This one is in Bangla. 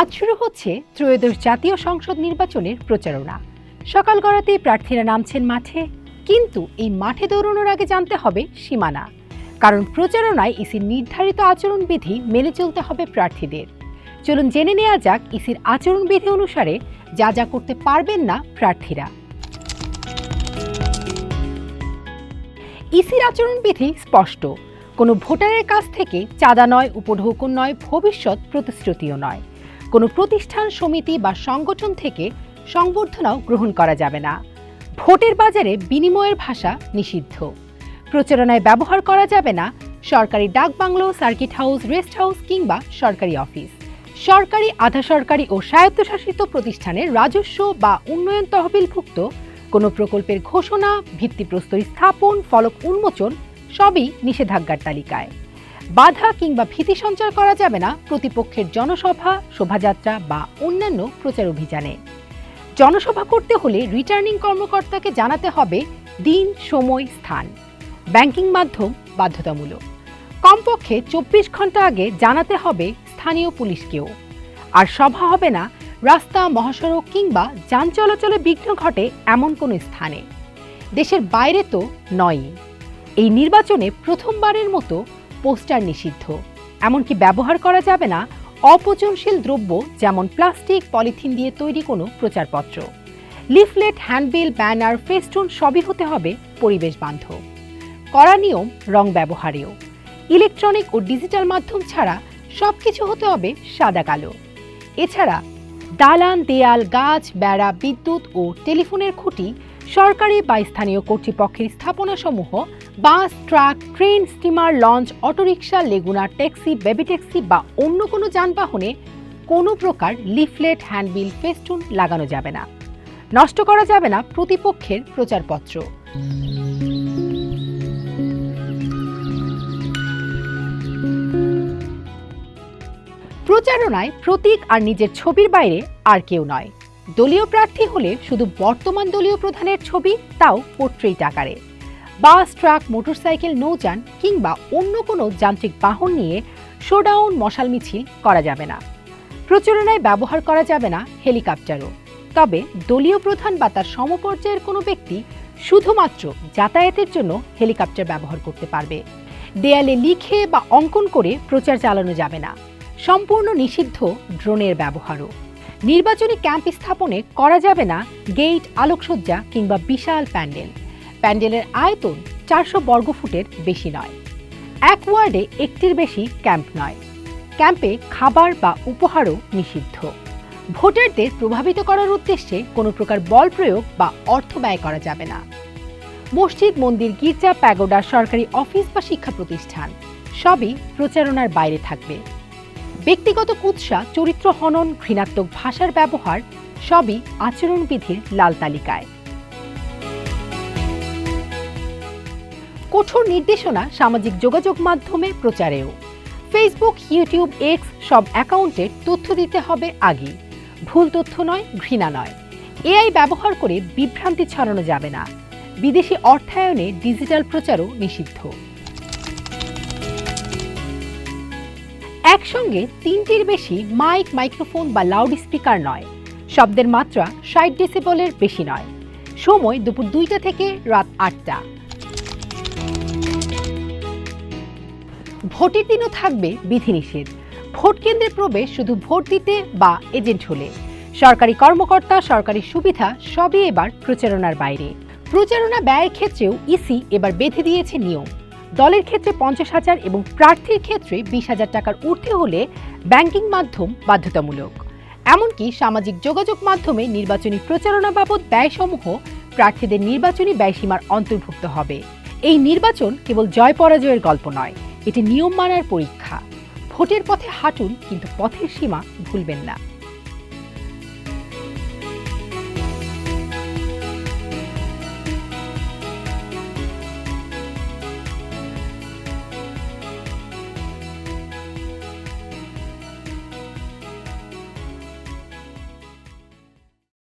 আজ শুরু হচ্ছে ত্রয়োদশ জাতীয় সংসদ নির্বাচনের প্রচারণা। সকাল গড়াতেই প্রার্থীরা নামছেন মাঠে, কিন্তু এই মাঠে দৌড়ানোর আগে জানতে হবে সীমানা। কারণ প্রচারণায় ইসির নির্ধারিত আচরণবিধি মেনে চলতে হবে প্রার্থীদের। চলুন জেনে নেওয়া যাক ইসির আচরণবিধি অনুসারে যা যা করতে পারবেন না প্রার্থীরা। ইসির আচরণবিধি স্পষ্ট। কোনো ভোটারের কাছ থেকে চাঁদা নয়, উপঢৌকন নয়, ভবিষ্যৎ প্রতিশ্রুতিও নয়। কোনো প্রতিষ্ঠান, সমিতি বা সংগঠন থেকে সংবর্ধনাও গ্রহণ করা যাবে না। ভোটের বাজারে বিনিময়ের ভাষা নিষিদ্ধ। প্রচারণায় ব্যবহার করা যাবে না সরকারি ডাক bungalow, circuit house, rest house কিংবা সরকারি অফিস। সরকারি, আধা সরকারি ও স্বায়ত্তশাসিত প্রতিষ্ঠানের রাজস্ব বা উন্নয়ন তহবিলভুক্ত কোনো প্রকল্পের ঘোষণা, ভিত্তিপ্রস্তর স্থাপন, ফলক উন্মোচন সবই নিষেধাজ্ঞার তালিকায়। বাধা কিংবা ভীতি সঞ্চার করা যাবে না প্রতিপক্ষের জনসভা, শোভাযাত্রা বা অন্যান্য প্রচার অভিযানে। জনসভা করতে হলে রিটার্নিং কর্মকর্তাকে জানাতে হবে দিন, সময়, স্থান। ব্যাংকিং মাধ্যম বাধ্যতামূলক। কমপক্ষে চব্বিশ ঘণ্টা আগে জানাতে হবে স্থানীয় পুলিশকেও। আর সভা হবে না রাস্তা, মহাসড়ক কিংবা যান চলাচলে বিঘ্ন ঘটে এমন কোনো স্থানে। দেশের বাইরে তো নয়ই। এই নির্বাচনে প্রথমবারের মতো পোস্টার নিষিদ্ধ। এমনকি ব্যবহার করা যাবে না অপচনশীল দ্রব্য যেমন প্লাস্টিক, পলিথিন দিয়ে তৈরি কোনো প্রচারপত্র। লিফলেট, হ্যান্ডবিল, ব্যানার, ফেস্টুন সবই হতে হবে পরিবেশ বান্ধব। করা নিয়ম, রং ব্যবহারেও। ইলেকট্রনিক ও ডিজিটাল মাধ্যম ছাড়া সবকিছু হতে হবে সাদা কালো। এছাড়া দালান, দেয়াল, গাছ, বেড়া, বিদ্যুৎ ও টেলিফোনের খুঁটি সরকারি বা স্থানীয় কর্তৃপক্ষের স্থাপনাসমূহ bus, truck, train, steamer, launch, autorickshaw, লেগুনা, ট্যাক্সি, বেবি ট্যাক্সি বা অন্য কোনো যানবাহনে কোনো প্রকার লিফলেট, হ্যান্ডবিল, ফেস্টুন লাগানো যাবে না। নষ্ট করা যাবে না প্রতিপক্ষের প্রচারপত্র। প্রচারণায় প্রতীক আর নিজের ছবির বাইরে আর কেউ নয়। দলীয় প্রার্থী হলে শুধু বর্তমান দলীয় প্রধানের ছবি, তাও পোর্ট্রেট আকারে। বাস, ট্রাক, মোটরসাইকেল, নৌযান কিংবা অন্য কোনো যান্ত্রিক বাহন নিয়ে শোডাউন, মশাল মিছিল করা যাবে না। প্রচারণায় ব্যবহার করা যাবে না হেলিকপ্টারও। তবে দলীয় প্রধান বা তার সমপর্যায়ের কোনো ব্যক্তি শুধুমাত্র যাতায়াতের জন্য হেলিকপ্টার ব্যবহার করতে পারবে। দেয়ালে লিখে বা অঙ্কন করে প্রচার চালানো যাবে না। সম্পূর্ণ নিষিদ্ধ ড্রোনের ব্যবহারও। নির্বাচনী ক্যাম্প স্থাপনে করা যাবে না গেট আলোকসজ্জা কিংবা বিশাল প্যান্ডেল। প্যান্ডেলের আয়তন চারশো বর্গফুটের বেশি নয়। এক ওয়ার্ডে একটির বেশি ক্যাম্প নয়। ক্যাম্পে খাবার বা উপহারও নিষিদ্ধ। ভোটারদের প্রভাবিত করার উদ্দেশ্যে কোনো প্রকার বল প্রয়োগ বা অর্থ ব্যয় করা যাবে না। মসজিদ, মন্দির, গির্জা, প্যাগোডা, সরকারি অফিস বা শিক্ষা প্রতিষ্ঠান, সবই প্রচারণার বাইরে থাকবে। ব্যক্তিগত কুৎসা, চরিত্র হনন, ঘৃণাত্মক ভাষার ব্যবহার, সবই আচরণবিধির লাল তালিকায়। কঠোর নির্দেশনা সামাজিক যোগাযোগ মাধ্যমে প্রচারেও। ফেসবুক ইউটিউব এক্স সব অ্যাকাউন্টের তথ্য দিতে হবে আগে ভুল তথ্য নয়, ঘৃণা নয়। এআই ব্যবহার করে বিভ্রান্তি ছড়ানো যাবে না। বিদেশি অর্থায়নে ডিজিটাল প্রচারও নিষিদ্ধ। একসঙ্গে তিনটির বেশি মাইক, মাইক্রোফোন বা লাউড স্পিকার নয়। শব্দের মাত্রা ষাট ডেসিবলের বেশি নয়। সময় দুপুর দুইটা থেকে রাত আটটা। ভোটের দিনও থাকবে বিধিনিষেধ। ভোট কেন্দ্রে প্রবেশ শুধু ভোট দিতে বা এজেন্ট হলে। সরকারি কর্মকর্তা, সরকারি সুবিধা, সবই এবার প্রচারণার বাইরে। প্রচারণা ব্যয়ের ক্ষেত্রেও ইসি এবার বেঁধে দিয়েছে নিয়ম। দলের ক্ষেত্রে পঞ্চাশ হাজার এবং প্রার্থীর ক্ষেত্রে বিশ হাজার টাকার ঊর্ধ্বে হলে ব্যাংকিং মাধ্যম বাধ্যতামূলক। এমনকি সামাজিক যোগাযোগ মাধ্যমে নির্বাচনী প্রচারণা বাবদ ব্যয়সমূহ প্রার্থীদের নির্বাচনী ব্যয়সীমার অন্তর্ভুক্ত হবে। এই নির্বাচন কেবল জয় পরাজয়ের গল্প নয়। এটি নিয়ম মানার পরীক্ষা। ভোটের পথে হাঁটুন কিন্তু পথের সীমা ভুলবেন না।